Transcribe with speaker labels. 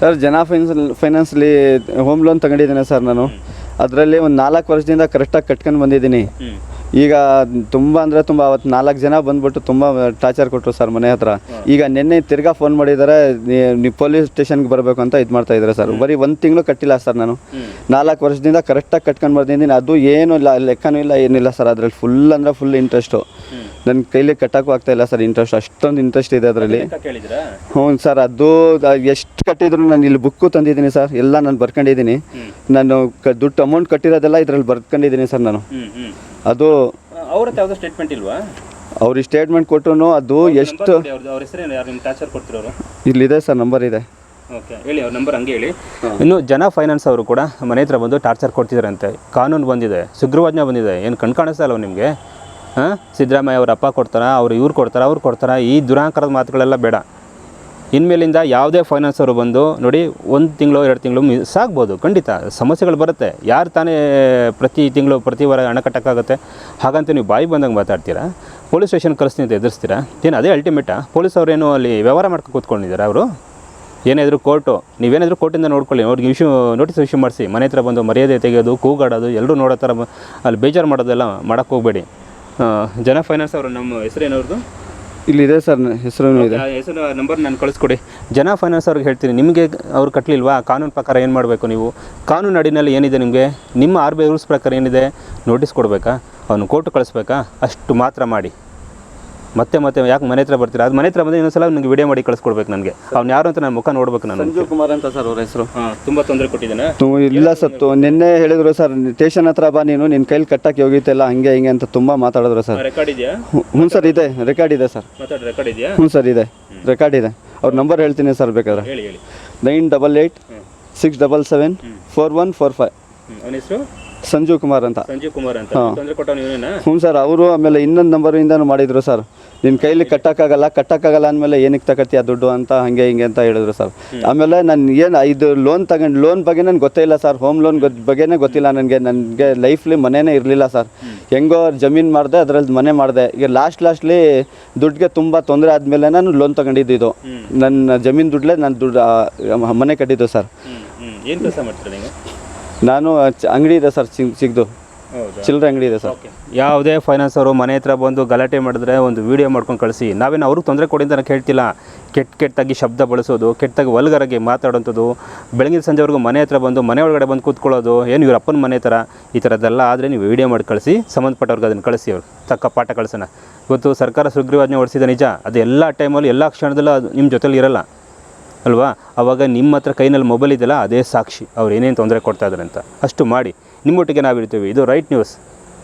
Speaker 1: Sir, ಜನ finance ಫೈನಾನ್ಸ್ಲಿ home loan ತಗೊಂಡಿದ್ದೇನೆ ಸರ್ ನಾನು. ಅದರಲ್ಲಿ ಒಂದು ನಾಲ್ಕು ವರ್ಷದಿಂದ ಕರೆಕ್ಟಾಗಿ ಕಟ್ಕೊಂಡು ಬಂದಿದ್ದೀನಿ. ಈಗ ತುಂಬ ಅಂದರೆ ತುಂಬ ಅವತ್ತು ನಾಲ್ಕು ಜನ ಬಂದ್ಬಿಟ್ಟು ತುಂಬ ಟಾರ್ಚರ್ ಕೊಟ್ಟರು ಸರ್ ಮನೆ ಹತ್ರ. ಈಗ ನಿನ್ನೆ ತಿರ್ಗಾ ಫೋನ್ ಮಾಡಿದ್ದಾರೆ ನೀವು ಪೊಲೀಸ್ ಸ್ಟೇಷನ್ಗೆ ಬರಬೇಕು ಅಂತ ಇದು ಮಾಡ್ತಾ ಇದ್ದಾರೆ ಸರ್. ಬರೀ ಒಂದು ತಿಂಗಳು ಕಟ್ಟಿಲ್ಲ ಸರ್ ನಾನು. ನಾಲ್ಕು ವರ್ಷದಿಂದ ಕರೆಕ್ಟಾಗಿ ಕಟ್ಕೊಂಡು ಬಂದಿದ್ದೀನಿ. ಅದು ಏನೂ ಇಲ್ಲ, ಲೆಕ್ಕನೂ ಇಲ್ಲ, ಏನಿಲ್ಲ ಸರ್ ಅದರಲ್ಲಿ. ಫುಲ್ ಅಂದರೆ ಫುಲ್ ಇಂಟ್ರೆಸ್ಟು ನನ್ನ ಕೈಲಿ ಕಟ್ಟೋಕ್ಕೂ ಆಗ್ತಾ ಇಲ್ಲ ಸರ್ ಇಂಟ್ರೆಸ್ಟ್ ಅಷ್ಟೊಂದು ಇಂಟ್ರೆಸ್ಟ್ ಇದೆ ಅದರಲ್ಲಿ. ಹ್ಞೂ ಸರ್ ಅದು ಎಷ್ಟು ಕಟ್ಟಿದ್ರು ನಾನು ಇಲ್ಲಿ ಬುಕ್ಕು ತಂದಿದ್ದೀನಿ ಸರ್. ಎಲ್ಲ ನಾನು ಬರ್ಕೊಂಡಿದ್ದೀನಿ. ನಾನು ದುಡ್ಡು ಅಮೌಂಟ್ ಕಟ್ಟಿರೋದೆಲ್ಲ ಇದರಲ್ಲಿ ಬರ್ಕೊಂಡಿದ್ದೀನಿ ಸರ್ ನಾನು. ಅದು
Speaker 2: ಅವ್ರ ಯಾವುದೋ ಸ್ಟೇಟ್ಮೆಂಟ್ ಇಲ್ವಾ?
Speaker 1: ಅವ್ರಿಗೆ ಸ್ಟೇಟ್ಮೆಂಟ್ ಕೊಟ್ಟರು ಅದು ಎಷ್ಟು ಇಲ್ಲಿದೆ ಸರ್ ನಂಬರ್ ಇದೆ.
Speaker 2: ಓಕೆ ಹೇಳಿ ಅವ್ರ ನಂಬರ್ ಹಂಗೆ ಹೇಳಿ. ಇನ್ನು ಜನ ಫೈನಾನ್ಸ್ ಅವರು ಕೂಡ ಮನೆ ಹತ್ರ ಬಂದು ಟಾರ್ಚರ್ ಕೊಡ್ತಿದ್ದಾರಂತೆ ಕಾನೂನು ಬಂದಿದೆ ಸುಗ್ರವಾಜ್ಞೆ ಬಂದಿದೆ. ಏನು ಕಣ್ಕಾಣಿಸ್ತಾ ಕಾಣಿಸ್ತಾ ಇಲ್ವ ನಿಮಗೆ? ಹಾಂ? ಸಿದ್ದರಾಮಯ್ಯ ಅವ್ರ ಅಪ್ಪ ಕೊಡ್ತಾರೆ? ಅವ್ರು ಇವ್ರು ಕೊಡ್ತಾರೆ? ಅವ್ರು ಕೊಡ್ತಾರೆ? ಈ ದುರಾಂಕಾರದ ಮಾತುಗಳೆಲ್ಲ ಬೇಡ. ಇನ್ಮೇಲಿಂದ ಯಾವುದೇ ಫೈನಾನ್ಸ್ ಅವರು ಬಂದು ನೋಡಿ ಒಂದು ತಿಂಗಳು, ಎರಡು ತಿಂಗಳು ಮಿಸ್ ಆಗ್ಬೋದು ಖಂಡಿತ. ಸಮಸ್ಯೆಗಳು ಬರುತ್ತೆ. ಯಾರು ತಾನೇ ಪ್ರತಿ ತಿಂಗಳು, ಪ್ರತಿ ವಾರ ಹಣ ಕಟ್ಟೋಕ್ಕಾಗುತ್ತೆ? ಹಾಗಂತ ನೀವು ಬಾಯಿ ಬಂದಂಗೆ ಮಾತಾಡ್ತೀರಾ? ಪೊಲೀಸ್ ಸ್ಟೇಷನ್ ಕಳಿಸ್ತೀನಿ ಅಂತ ಎದುರಿಸ್ತೀರಾ? ಏನು ಅದೇ ಅಲ್ಟಿಮೇಟಾ ಪೊಲೀಸ್ ಅವ್ರೇನು ಅಲ್ಲಿ ವ್ಯವಹಾರ ಮಾಡ್ಕೊಂಡು ಕೂತ್ಕೊಂಡಿದ್ದಾರೆ ಅವರು? ಏನಾದರೂ ಕೋರ್ಟು? ನೀವೇನಾದರೂ ಕೋರ್ಟಿಂದ ನೋಡ್ಕೊಳ್ಳಿ. ಅವ್ರಿಗೆ ಇಶ್ಯೂ, ನೋಟಿಸ್ ಇಶ್ಯೂ ಮಾಡಿಸಿ. ಮನೆ ಹತ್ರ ಬಂದು ಮರ್ಯಾದೆ ತೆಗೆಯೋದು, ಕೂಗಾಡೋದು ಎಲ್ಲರೂ ನೋಡೋ ಥರ ಅಲ್ಲಿ ಬೇಜಾರು ಮಾಡೋದೆಲ್ಲ ಮಾಡೋಕ್ಕೆ ಹೋಗಬೇಡಿ. ಜನ ಫೈನಾನ್ಸ್ ಅವರು ನಮ್ಮ ಹೆಸರು ಏನವ್ರದ್ದು
Speaker 1: ಇಲ್ಲಿದೆ ಸರ್ ಹೆಸರು ಇದೆ.
Speaker 2: ಹೆಸರು ನಂಬರ್ ನಾನು ಕಳಿಸ್ಕೊಡಿ. ಜನ ಫೈನಾನ್ಸ್ ಅವ್ರಿಗೆ ಹೇಳ್ತೀನಿ ನಿಮಗೆ ಅವ್ರು ಕಟ್ಟಲಿಲ್ವಾ ಕಾನೂನು ಪ್ರಕಾರ ಏನು ಮಾಡಬೇಕು ನೀವು? ಕಾನೂನು ಅಡಿನಲ್ಲಿ ಏನಿದೆ ನಿಮಗೆ? ನಿಮ್ಮ ಆರ್ ಬಿ ಐ ರೂಲ್ಸ್ ಪ್ರಕಾರ ಏನಿದೆ? ನೋಟಿಸ್ ಕೊಡಬೇಕಾ? ಅವನು ಕೋರ್ಟ್ ಕಳಿಸ್ಬೇಕಾ? ಅಷ್ಟು ಮಾತ್ರ ಮಾಡಿ. ಮತ್ತೆ ಮತ್ತೆ ಯಾಕೆ ಮನೆ ಹತ್ರ ಬರ್ತೀರಾ? ಅದು ಮನೆ ಹತ್ರ ಬಂದರೆ ಇನ್ನೊಂದ್ಸಲ ನನಗೆ ವಿಡಿಯೋ ಮಾಡಿ ಕಳಿಸ್ಕೊಡ್ಬೇಕು ನನಗೆ. ಅವ್ನು ಯಾರು ಅಂತ ನನ್ನ ಮುಖ ನೋಡ್ಬೇಕು ನಾನು
Speaker 1: ಸಂಜೀವ್ ಕುಮಾರ್ ಅಂತ ಸರ್ ಅವ್ರ ಹೆಸರು.
Speaker 2: ತುಂಬ ತೊಂದರೆ ಕೊಟ್ಟಿದ್ದಾನೆ.
Speaker 1: ಇಲ್ಲ ಸತ್ತು ನಿನ್ನೆ ಹೇಳಿದ್ರು ಸರ್ ಸ್ಟೇಷನ್ ಹತ್ರ ಬಾ ನೀನು ನಿನ್ನ ಕೈಲಿ ಕಟ್ಟಕ್ಕೆ ಹೋಗಿತ್ತಲ್ಲ ಹಂಗೆ ಹಿಂಗೆ ಅಂತ ತುಂಬ ಮಾತಾಡಿದ್ರು ಸರ್.
Speaker 2: ರೆಕಾರ್ಡ್ ಇದೆಯಾ?
Speaker 1: ಹ್ಞೂ ಸರ್ ಇದೆ ರೆಕಾರ್ಡ್ ಇದೆ ಸರ್.
Speaker 2: ಮಾತಾಡಿ ರೆಕಾರ್ಡ್ ಇದೆಯಾ?
Speaker 1: ಹ್ಞೂ ಸರ್ ಇದೆ ರೆಕಾರ್ಡ್ ಇದೆ. ಅವ್ರ ನಂಬರ್ ಹೇಳ್ತೀನಿ ಸರ್ ಬೇಕಾದ್ರೆ.
Speaker 2: ಹೇಳಿ ಹೇಳಿ.
Speaker 1: Nine double eight six double seven four one four five.
Speaker 2: ಅವನ ಹೆಸರು?
Speaker 1: ಸಂಜೀವ್ ಕುಮಾರ್ ಅಂತ.
Speaker 2: ಸಂಜೀವ್ ಕುಮಾರ್ ಅಂತ ತೊಂದರೆ ಕೊಟ್ಟವನು ಇವನೇನಾ?
Speaker 1: ಹ್ಞೂ ಸರ್ ಅವರು ಆಮೇಲೆ ಇನ್ನೊಂದು ನಂಬರಿಂದನೂ ಮಾಡಿದ್ರು ಸರ್. ನಿನ್ನ ಕೈಲಿ ಕಟ್ಟೋಕ್ಕಾಗಲ್ಲ ಕಟ್ಟೋಕ್ಕಾಗಲ್ಲ ಅಂದಮೇಲೆ ಏನಕ್ಕೆ ತಗತ್ತೀಯ ದುಡ್ಡು ಅಂತ ಹಾಗೆ ಹಿಂಗೆ ಅಂತ ಹೇಳಿದ್ರು ಸರ್. ಆಮೇಲೆ ನಾನು ಏನು ಇದು ಲೋನ್ ತಗೊಂಡು ಲೋನ್ ಬಗ್ಗೆ ನನಗೆ ಗೊತ್ತೇ ಇಲ್ಲ ಸರ್. ಹೋಮ್ ಲೋನ್ ಬಗ್ಗೆನೇ ಗೊತ್ತಿಲ್ಲ ನನಗೆ. ನನಗೆ ಲೈಫ್ಲಿ ಮನೆನೇ ಇರಲಿಲ್ಲ ಸರ್. ಹೆಂಗೋ ಜಮೀನು ಮಾಡಿದೆ ಅದರಲ್ಲಿ ಮನೆ ಮಾಡಿದೆ. ಈಗ ಲಾಸ್ಟ್ ಲಾಸ್ಟ್ಲಿ ದುಡ್ಡಿಗೆ ತುಂಬ ತೊಂದರೆ ಆದಮೇಲೆ ನಾನು ಲೋನ್ ತಗೊಂಡಿದ್ದು ಇದು. ನನ್ನ ಜಮೀನ್ ದುಡ್ಡಲ್ಲೇ ನಾನು ದುಡ್ಡು ಮನೆ ಕಟ್ಟಿದ್ದು ಸರ್.
Speaker 2: ಏನು ಕೆಲಸ ಮಾಡ್ತೀರಾ ನೀವು
Speaker 1: ನಾನು ಅಂಗಡಿ ಇದೆ ಸರ್ ಸಿಗ್ ಸಿಗ್ದು. ಚಿಲ್ಲರೆ ಅಂಗಡಿ ಇದೆ ಸರ್.
Speaker 2: ಯಾವುದೇ ಫೈನಾನ್ಸ್ ಅವರು ಮನೆ ಹತ್ರ ಬಂದು ಗಲಾಟೆ ಮಾಡಿದ್ರೆ ಒಂದು ವಿಡಿಯೋ ಮಾಡ್ಕೊಂಡು ಕಳಿಸಿ. ನಾವೇನು ಅವ್ರಿಗೆ ತೊಂದರೆ ಕೊಡಿ ಅಂತ ನಾನು ಕೇಳ್ತಿಲ್ಲ. ಕೆಟ್ಟ ಕೆಟ್ಟಾಗಿ ಶಬ್ದ ಬಳಸೋದು ಕೆಟ್ಟಾಗಿ ವಲ್ಗರಾಗಿ ಮಾತಾಡೋಂಥದ್ದು ಬೆಳಗಿನ ಸಂಜೆವರೆಗೂ ಮನೆ ಹತ್ರ ಬಂದು ಮನೆ ಒಳಗಡೆ ಬಂದು ಕೂತ್ಕೊಳ್ಳೋದು ಏನು ಇವ್ರ ಅಪ್ಪನ ಮನೆ ಥರ ಈ ಥರದ್ದೆಲ್ಲ ಆದರೆ ನೀವು ವಿಡಿಯೋ ಮಾಡಿ ಕಳಿಸಿ ಸಂಬಂಧಪಟ್ಟವ್ರಿಗೆ ಅದನ್ನು ಕಳಿಸಿ ಅವ್ರು. ತಕ್ಕ ಪಾಠ ಕಳಿಸೋಣ. ಇವತ್ತು ಸರ್ಕಾರ ಸುಗ್ರೀವಾಜ್ಞೆ ಹೊಡಿಸಿದ ನಿಜ. ಅದು ಎಲ್ಲ ಟೈಮಲ್ಲಿ ಎಲ್ಲ ಕ್ಷಣದಲ್ಲೂ ಅದು ನಿಮ್ಮ ಜೊತೆಲಿ ಇರಲ್ಲ. ಅಲ್ವಾ? ಅವಾಗ ನಿಮ್ಮ ಹತ್ರ ಕೈನಲ್ಲಿ ಮೊಬೈಲ್ ಇದೆಯಲ್ಲ, ಅದೇ ಸಾಕ್ಷಿ. ಅವ್ರು ಏನೇನು ತೊಂದರೆ ಕೊಡ್ತಾ ಇದ್ದಾರೆ ಅಂತ. ಅಷ್ಟು ಮಾಡಿ. ನಿಮ್ಮೊಟ್ಟಿಗೆ ನಾವಿರ್ತೀವಿ. ಇದು ರೈಟ್ ನ್ಯೂಸ್